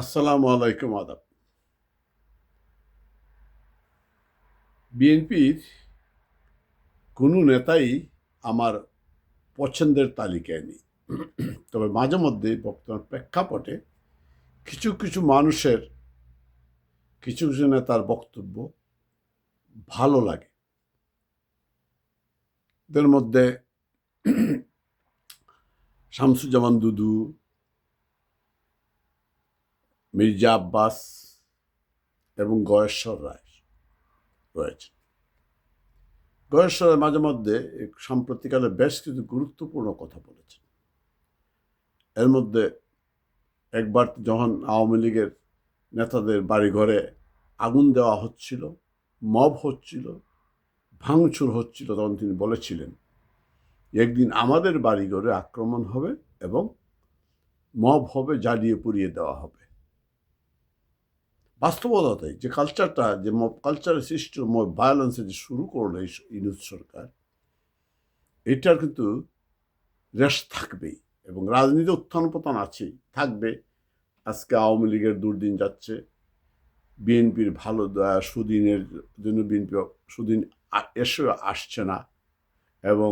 আসসালামু আলাইকুম আদাব। বিএনপির কোনো নেতাই আমার পছন্দের তালিকায় নেই। তবে মাঝে মধ্যে বর্তমান প্রেক্ষাপটে কিছু কিছু মানুষের, কিছু কিছু নেতার বক্তব্য ভালো লাগে। এদের মধ্যে শামসুজ্জামান দুদু মির্জা আব্বাস এবং গয়েশ্বর রায় রয়েছে গয়েশ্বর রায় মাঝে মধ্যে এই সাম্প্রতিককালে বেশ কিছু গুরুত্বপূর্ণ কথা বলেছেন। এর মধ্যে একবার যখন আওয়ামী লীগের নেতাদের বাড়িঘরে আগুন দেওয়া হচ্ছিল, মব হচ্ছিল, ভাঙচুর হচ্ছিল, তখন তিনি বলেছিলেন, একদিন আমাদের বাড়িঘরে আক্রমণ হবে এবং মব হবে, জ্বালিয়ে পুড়িয়ে দেওয়া হবে। বাস্তবতাই যে কালচারটা যে কালচারের সৃষ্টি ভায়োলেন্সে যে শুরু করল এই ইউনুস সরকার, এটার কিন্তু রেশ থাকবেই এবং রাজনীতি উত্থান পতন আছেই, থাকবে। আজকে আওয়ামী লীগের দুর্দিন যাচ্ছে, বিএনপির ভালো সুদিনের জন্য বিএনপি সুদিন এসে আসছে না এবং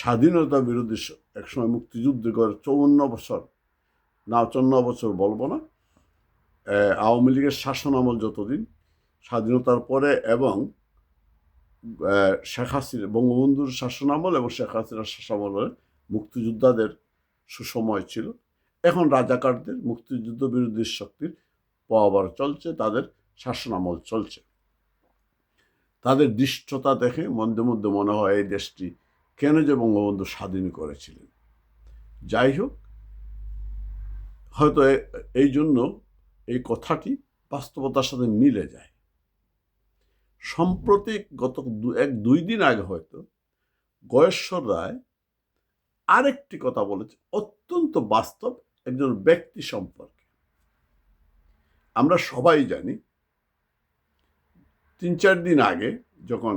স্বাধীনতা বিরোধী একসময় মুক্তিযুদ্ধ করে চৌন্ন বছর, না চৌন্ন বছর বলব না আওয়ামী লীগের শাসন আমল যতদিন, স্বাধীনতার পরে এবং শেখ হাসিনা বঙ্গবন্ধুর শাসন আমল এবং শেখ হাসিনার শাসনামলে মুক্তিযোদ্ধাদের সুসময় ছিল। এখন রাজাকারদের মুক্তিযুদ্ধ বিরোধী শক্তির পাওয়াবার চলছে, তাদের শাসনামল চলছে। তাদের দৃষ্টতা দেখে মধ্যে মধ্যে মনে হয় এই দেশটি কেন যে বঙ্গবন্ধু স্বাধীন করেছিলেন। যাই হোক, হয়তো এই জন্য এই কথাটি বাস্তবতার সাথে মিলে যায়। সম্প্রতি গত এক, দুই দিন আগে হয়তো গয়েশ্বর রায় আরেকটি কথা বলেছে, অত্যন্ত বাস্তব একজন ব্যক্তি সম্পর্কে। আমরা সবাই জানি, তিন চার দিন আগে যখন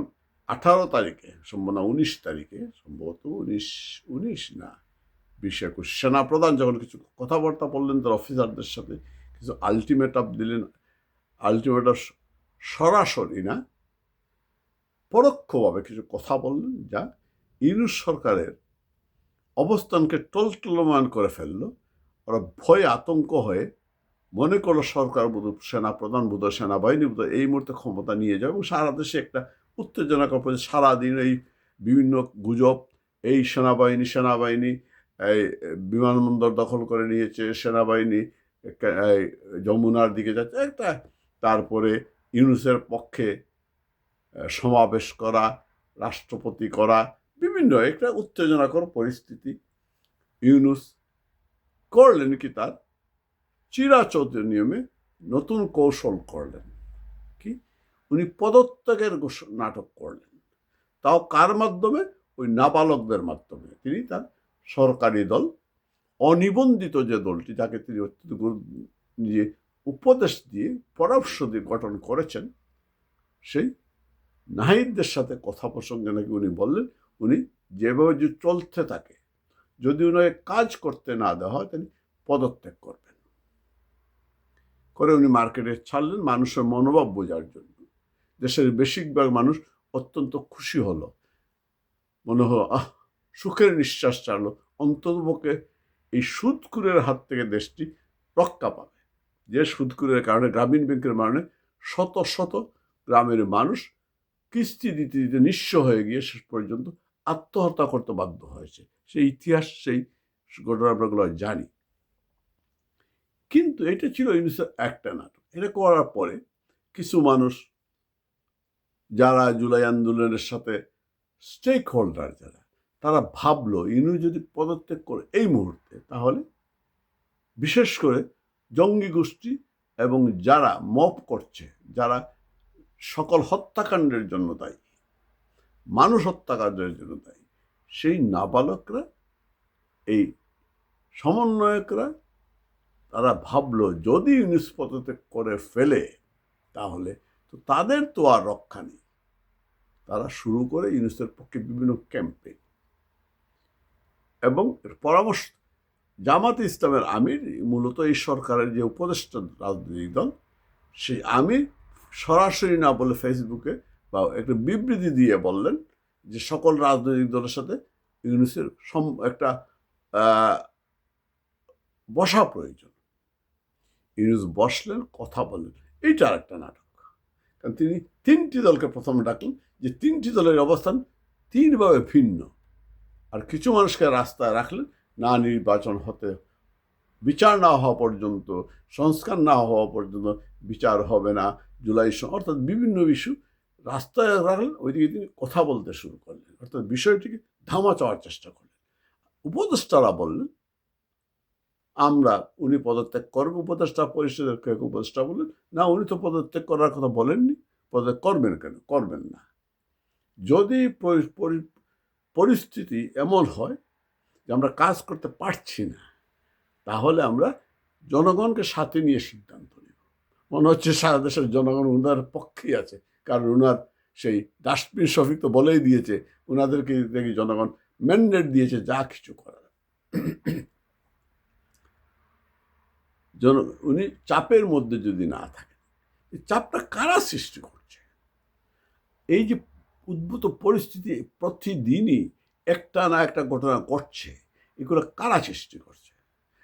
আঠারো তারিখে সম্ভব না উনিশ তারিখে, সম্ভবত উনিশ উনিশ না, বিশ একুশ, সেনাপ্রধান যখন কিছু কথাবার্তা বললেন তার অফিসারদের সাথে কিছু আলটিমেটাম দিলেন আলটিমেটাম সরাসরি না, পরোক্ষভাবে কিছু কথা বললেন যা ইউনুস সরকারের অবস্থানকে টলটলমান করে ফেলল। ওরা ভয় আতঙ্ক হয়ে মনে করল সরকার বোধ সেনা প্রধান বোধ সেনাবাহিনী বোধ এই মুহূর্তে ক্ষমতা নিয়ে যাবে এবং সারা দেশে একটা উত্তেজনা করে সারাদিন এই বিভিন্ন গুজব, এই সেনাবাহিনী সেনাবাহিনী, এই বিমানবন্দর দখল করে নিয়েছে, সেনাবাহিনী যমুনার দিকে যাচ্ছে একটা তারপরে ইউনুসের পক্ষে সমাবেশ করা, রাষ্ট্রপতি করা, বিভিন্ন একটা উত্তেজনাকর পরিস্থিতি ইউনুস করলেন কি তার? চিরাচত নিয়মে নতুন কৌশল করলেন। কি? উনি পদত্যাগের নাটক করলেন। তাও কার মাধ্যমে? ওই নাবালকদের মাধ্যমে। তিনি তার সরকারি দল অনিবন্ধিত যে দলটি যাকে তিনি অত্যন্ত নিজে উপদেশ দিয়ে, পরামর্শ দিয়ে গঠন করেছেন, সেই নাহিদদের সাথে কথা প্রসঙ্গে নাকি উনি বললেন, উনি যেভাবে যে চলতে থাকে, যদি উনাকে কাজ করতে না দেওয়া হয়, তিনি পদত্যাগ করবেন। করে উনি মার্কেটে ছাড়লেন মানুষের মনোভাব বোঝার জন্য। দেশের বেশিরভাগ মানুষ অত্যন্ত খুশি হলো। মনে হলো, আহ, সুখের নিঃশ্বাস ছাড়লো, অন্ততপক্ষে এই সুদকুরের হাত থেকে দেশটি রক্ষা পাবে। যে সুদকুরের কারণে, গ্রামীণ ব্যাংকের কারণে শত শত গ্রামের মানুষ কিস্তি দিতে দিতে নিঃস্ব হয়ে গিয়ে শেষ পর্যন্ত আত্মহত্যা করতে বাধ্য হয়েছে। সেই ইতিহাস, সেই ঘটনাগুলো জানি। কিন্তু এটা ছিল ইউনিসেফ একটা নাটক। এটা করার পরে কিছু মানুষ, যারা জুলাই আন্দোলনের সাথে স্টেক হোল্ডার যারা তারা ভাবলো ইনু যদি পদত্যাগ করে এই মুহূর্তে, তাহলে বিশেষ করে জঙ্গি গোষ্ঠী এবং যারা মপ করছে, যারা সকল হত্যাকাণ্ডের জন্য দায়ী, মানুষ হত্যাকাণ্ডের জন্য দায়ী, সেই নাবালকরা, এই সমন্বয়করা, তারা ভাবলো, যদি ইউনিস পদত্যাগ করে ফেলে, তাহলে তো তাদের তো আর রক্ষা নেই। তারা শুরু করে ইউনিসের পক্ষে বিভিন্ন ক্যাম্পেইন। এবং পরামর্শ। জামাতে ইসলামের আমির মূলত এই সরকারের যে উপদেষ্টা রাজনৈতিক দল, সেই আমির সরাসরি না বলে ফেসবুকে বা একটা বিবৃতি দিয়ে বললেন যে সকল রাজনৈতিক দলের সাথে ইউনুসের সম, একটা বসা প্রয়োজন। ইউনুস বসলেন, কথা বললেন। এইটা একটা নাটক। কারণ তিনি তিনটি দলকে প্রথমে ডাকলেন। যে তিনটি দলের অবস্থান তিনভাবে ভিন্ন। আর কিছু মানুষকে রাস্তায় রাখলেন না নির্বাচন হতে, বিচার না হওয়া পর্যন্ত, সংস্কার না হওয়া পর্যন্ত বিচার হবে না জুলাই অর্থাৎ বিভিন্ন ইস্যু রাস্তায় রাখলেন ওইদিকে তিনি কথা বলতে শুরু করলেন। অর্থাৎ বিষয়টিকে ধামা চাওয়ার চেষ্টা করলেন। উপদেষ্টারা বললেন, আমরা, উনি পদত্যাগ করবেন উপদেষ্টা পরিষদের কেউ উপদেষ্টা বললেন, না, উনি তো পদত্যাগ করার কথা বলেননি। পদত্যাগ করবেন কেন? করবেন না। যদি পরিস্থিতি এমন হয় যে আমরা কাজ করতে পারছি না, তাহলে আমরা জনগণকে সাথে নিয়ে সিদ্ধান্ত নেব। মনে হচ্ছে সারা দেশের জনগণ উনার পক্ষেই আছে, কারণ উনার সেই ডাস্টবিন শফিক তো বলেই দিয়েছে, উনাদেরকে দেখি জনগণ ম্যান্ডেট দিয়েছে যা কিছু করার। জন, উনি চাপের মধ্যে যদি না থাকেন চাপটা কারা সৃষ্টি করছে? এই যে উদ্ভূত পরিস্থিতি প্রতিদিনই একটা না একটা ঘটনা ঘটছে। এগুলো কারা সৃষ্টি করছে?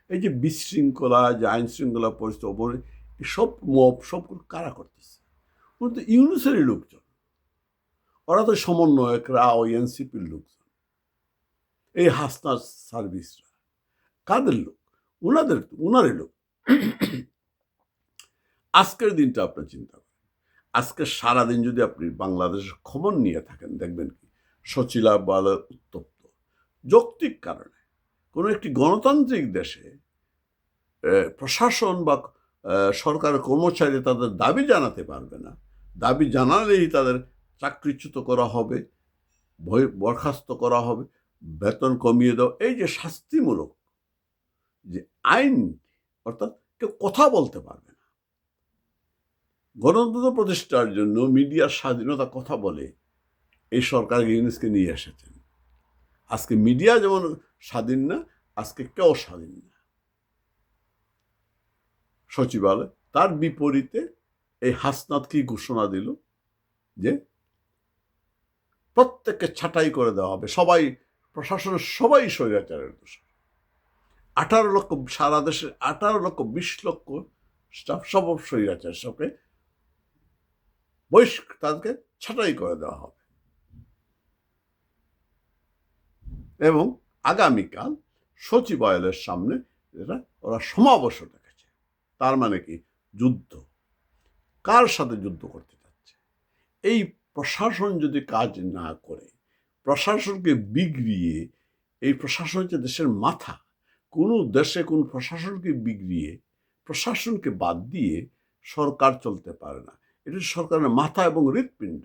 এই যে বিশৃঙ্খলা, যে আইন শৃঙ্খলা পরিস্থিতি অবনতি সব মব, সবগুলো কারা করতেছে? ওরা তো ইউনুসেরই লোকজন। ওরা তো সমন্বয়করা, ওই এনসিপির লোকজন। এই হাসনার সার্ভিসরা। কাদের লোক? ওনাদের ওনারই লোক। আজকের দিনটা আপনার চিন্তা আজকে সারাদিন যদি আপনি বাংলাদেশের খবর নিয়ে থাকেন, দেখবেন কি? সচিলা বলে উত্তপ্ত। যৌক্তিক কারণে কোনো একটি গণতান্ত্রিক দেশে প্রশাসন বা সরকারের কর্মচারী তাদের দাবি জানাতে পারবে না। দাবি জানালেই তাদের চাকরিচ্যুত করা হবে বরখাস্ত করা হবে, বেতন কমিয়ে দাও এই যে শাস্তিমূলক যে আইন, অর্থাৎ কেউ কথা বলতে পারবে গণতন্ত্র প্রতিষ্ঠার জন্য মিডিয়ার স্বাধীনতা কথা বলে এই সরকার ইউনিসকে নিয়ে এসেছেন। আজকে মিডিয়া যেমন স্বাধীন না, আজকে কেউ স্বাধীন না। সচিবালয় তার বিপরীতে এই হাসনাত কি ঘোষণা দিল যে প্রত্যেককে ছাঁটাই করে দেওয়া হবে। সবাই, প্রশাসনের সবাই স্বৈরাচারের দোষ। আঠারো লক্ষ, সারা দেশের আঠারো লক্ষ, বিশ লক্ষ স্টাফ সব স্বৈরাচার, সবকে বহিষ্ক তাদেরকে ছাঁটাই করে দেওয়া হবে। এবং আগামীকাল সচিবালয়ের সামনে এটা ওরা সমাবেশ ডেকেছে তার মানে কি? যুদ্ধ। কার সাথে যুদ্ধ করতে যাচ্ছে? এই প্রশাসন যদি কাজ না করে, প্রশাসনকে বিগড়িয়ে, এই প্রশাসন হচ্ছে দেশের মাথা। কোনো দেশে কোন প্রশাসনকে বিগড়িয়ে, প্রশাসনকে বাদ দিয়ে সরকার চলতে পারে না। এটা সরকারের মাথা এবং হৃৎপিণ্ড।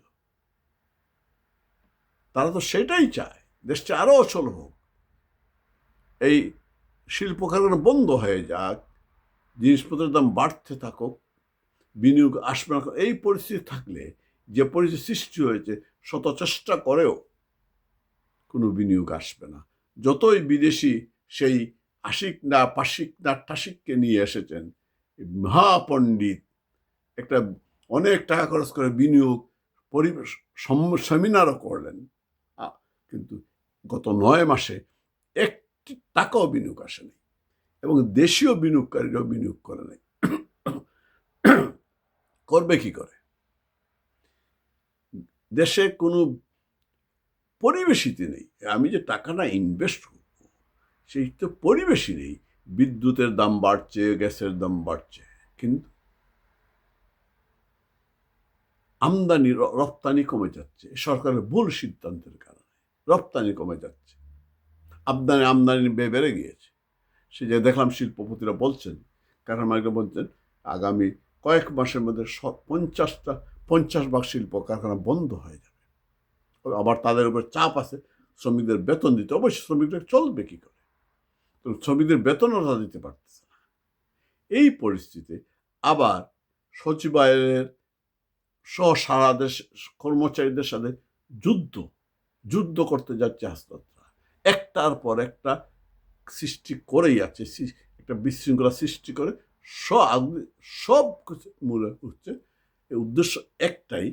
তারা তো সেটাই চায়, দেশটা আরও অচল হোক। এই শিল্প কারখানা বন্ধ হয়ে যাক, জিনিসপত্রের দাম বাড়তে থাকুক, বিনিয়োগ আসবে না, এই পরিস্থিতি থাকলে, যে পরিস্থিতি সৃষ্টি হয়েছে, শত চেষ্টা করেও কোনো বিনিয়োগ আসবে না। যতই বিদেশি সেই আশিক না পাশিক না টাসিককে নিয়ে এসেছেন মহাপণ্ডিত একটা অনেক টাকা খরচ করে বিনিয়োগ, পরিবেশ সেমিনারও করলেন। কিন্তু গত নয় মাসে একটি টাকাও বিনিয়োগ আসেনি এবং দেশীয় বিনিয়োগকারীরাও বিনিয়োগ করে নাই। করবে কি করে? দেশে কোনো পরিবেশিতে নেই। আমি যে টাকাটা ইনভেস্ট করব, সেই তো পরিবেশই নেই। বিদ্যুতের দাম বাড়ছে, গ্যাসের দাম বাড়ছে। কিন্তু আমদানি রপ্তানি কমে যাচ্ছে। সরকারের ভুল সিদ্ধান্তের কারণে রপ্তানি কমে যাচ্ছে। আমদানি আমদানি বেড়ে গিয়েছে। সে যে দেখলাম শিল্পপতিরা বলছেন কারণ মালিকরা বলছেন, আগামী কয়েক মাসের মধ্যে পঞ্চাশটা, পঞ্চাশ ভাগ শিল্প কারখানা বন্ধ হয়ে যাবে। আবার তাদের উপর চাপ আছে, শ্রমিকদের বেতন দিতে। অবশ্যই শ্রমিকরা চলবে কী করে? তো শ্রমিকদের বেতনও তারা দিতে পারতেছে না। এই পরিস্থিতিতে আবার সচিবালয়ের সহ সারা দেশ, কর্মচারীদের সাথে যুদ্ধ যুদ্ধ করতে যাচ্ছে হাসপাতাল। একটার পর একটা সৃষ্টি করেই আছে একটা বিশৃঙ্খলা সৃষ্টি করে। সব সব কিছু মূলে হচ্ছে উদ্দেশ্য একটাই,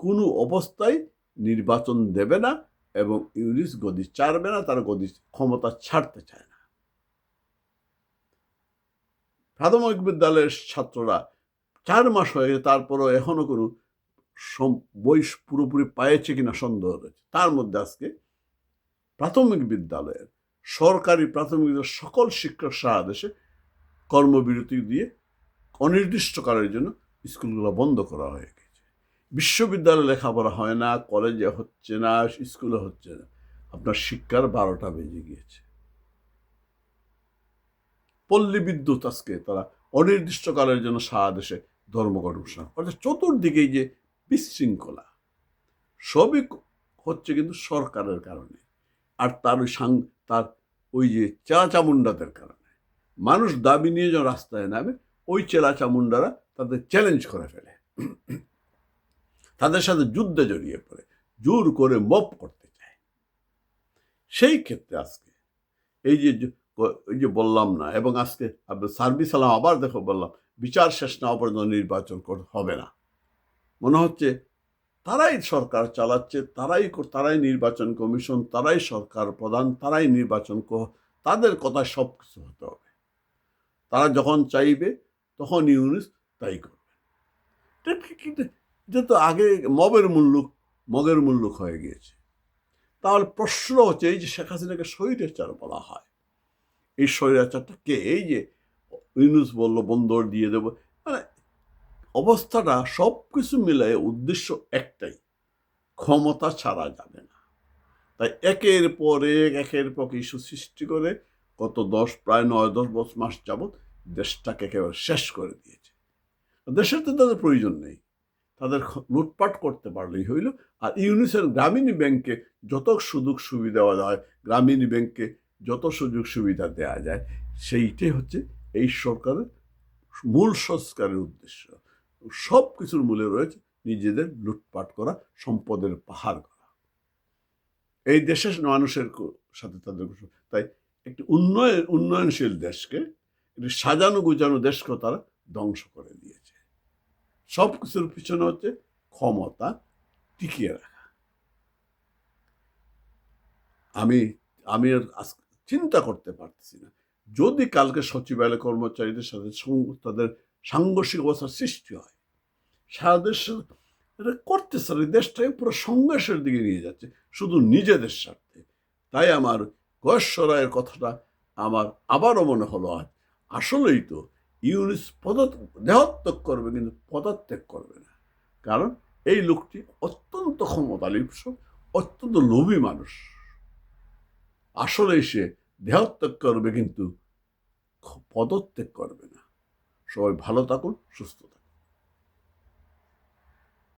কোনো অবস্থায় নির্বাচন দেবে না এবং ইউনিস গদি ছাড়বে না, তার গদি ক্ষমতা ছাড়তে চায় না। প্রাথমিক বিদ্যালয়ের ছাত্ররা চার মাস হয়ে গেছে, তারপরও এখনও কোনো বই পুরোপুরি পায়েছে কিনা সন্দেহ রয়েছে। তার মধ্যে আজকে প্রাথমিক বিদ্যালয়ের সরকারি প্রাথমিক সকল শিক্ষক সারা দেশে কর্মবিরতি দিয়ে অনির্দিষ্টকালের জন্য স্কুলগুলো বন্ধ করা হয়ে গেছে। বিশ্ববিদ্যালয়ে লেখাপড়া হয় না, কলেজে হচ্ছে না, স্কুলে হচ্ছে না। আপনার শিক্ষার বারোটা বেজে গিয়েছে। পল্লী বিদ্যুৎ আজকে তারা অনির্দিষ্টকালের জন্য সারা দেশে ধর্মঘট ঘোষণা অর্থাৎ চতুর্দিকেই যে বিশৃঙ্খলা। সবই হচ্ছে কিন্তু সরকারের কারণে আর তার ওই সাং তার ওই যে চেলা চামুন্ডাদের কারণে। মানুষ দাবি নিয়ে যখন রাস্তায় নামে, ওই চেলা চামুন্ডারা তাদের চ্যালেঞ্জ করে ফেলে। তাদের সাথে যুদ্ধে জড়িয়ে পড়ে, জোর করে মপ করতে চায়। সেই ক্ষেত্রে আজকে এই যে ওই যে বললাম না, এবং আজকে সার্ভিস আলাম আবার দেখো বললাম, বিচার শেষ না পর্যন্ত নির্বাচন হবে না। মনে হচ্ছে তারাই সরকার চালাচ্ছে, তারাই তারাই নির্বাচন কমিশন, তারাই সরকার প্রধান, তারাই নির্বাচন তাদের কথায় সব কিছু হতে হবে। তারা যখন চাইবে, তখন ইউনিস তাই করবে। কিন্তু এটা তো আগে মবের মুল্লুক, মগের মুল্লুক হয়ে গিয়েছে। তাহলে প্রশ্ন হচ্ছে এই যে শেখ হাসিনাকে স্বৈরাচার বলা হয়। এই স্বৈরাচারটা কে? এই যে ইউনুস বলল, বন্দর দিয়ে দেবো। অবস্থাটা সব কিছু মিলে উদ্দেশ্য একটাই, ক্ষমতা ছাড়া যাবে না। তাই একের পর এক, একের পর ইস্যু সৃষ্টি করে গত দশ, প্রায় নয়, দশ বছর মাস যাবৎ দেশটাকে একেবারে শেষ করে দিয়েছে। দেশের তো তাদের প্রয়োজন নেই। তাদের লুটপাট করতে পারলেই হইল। আর ইউনিসের গ্রামীণ ব্যাংকে যত সুযোগ সুবিধা দেওয়া গ্রামীণ ব্যাংকে যত সুযোগ সুবিধা দেওয়া যায়, সেইটাই হচ্ছে এই সরকারের মূল সংস্কারের উদ্দেশ্য। সব কিছুর মূলে রয়েছে নিজেদের লুটপাট করা, সম্পদের পাহাড় করা। এই দেশের মানুষের সাথে তাদের তাই একটি উন্নয়ন উন্নয়নশীল দেশকে, একটি সাজানো গুজানো দেশকে তারা ধ্বংস করে দিয়েছে। সব কিছুর পিছনে হচ্ছে ক্ষমতা টিকিয়ে রাখা। আমি আমি চিন্তা করতে পারতেছি না। যদি কালকে সচিবালয় কর্মচারীদের সাথে তাদের সাংঘর্ষিক অবস্থার সৃষ্টি হয় সারা দেশ এটা করতেছে না, দেশটাকে পুরো সংঘর্ষের দিকে নিয়ে যাচ্ছে শুধু নিজেদের স্বার্থে। তাই আমার গয়েশ্বরায়ের কথাটা আমার আবারও মনে হলো আজ। আসলেই তো ইউনিস পদত দেহত্যাগ করবে কিন্তু পদত্যাগ করবে না। কারণ এই লোকটি অত্যন্ত ক্ষমতালিপ্স অত্যন্ত লোভী মানুষ। আসলে সে দেহত্যাগ করবে কিন্তু পদত্যাগ করবে না। সবাই ভালো থাকুন সুস্থ থাকুন।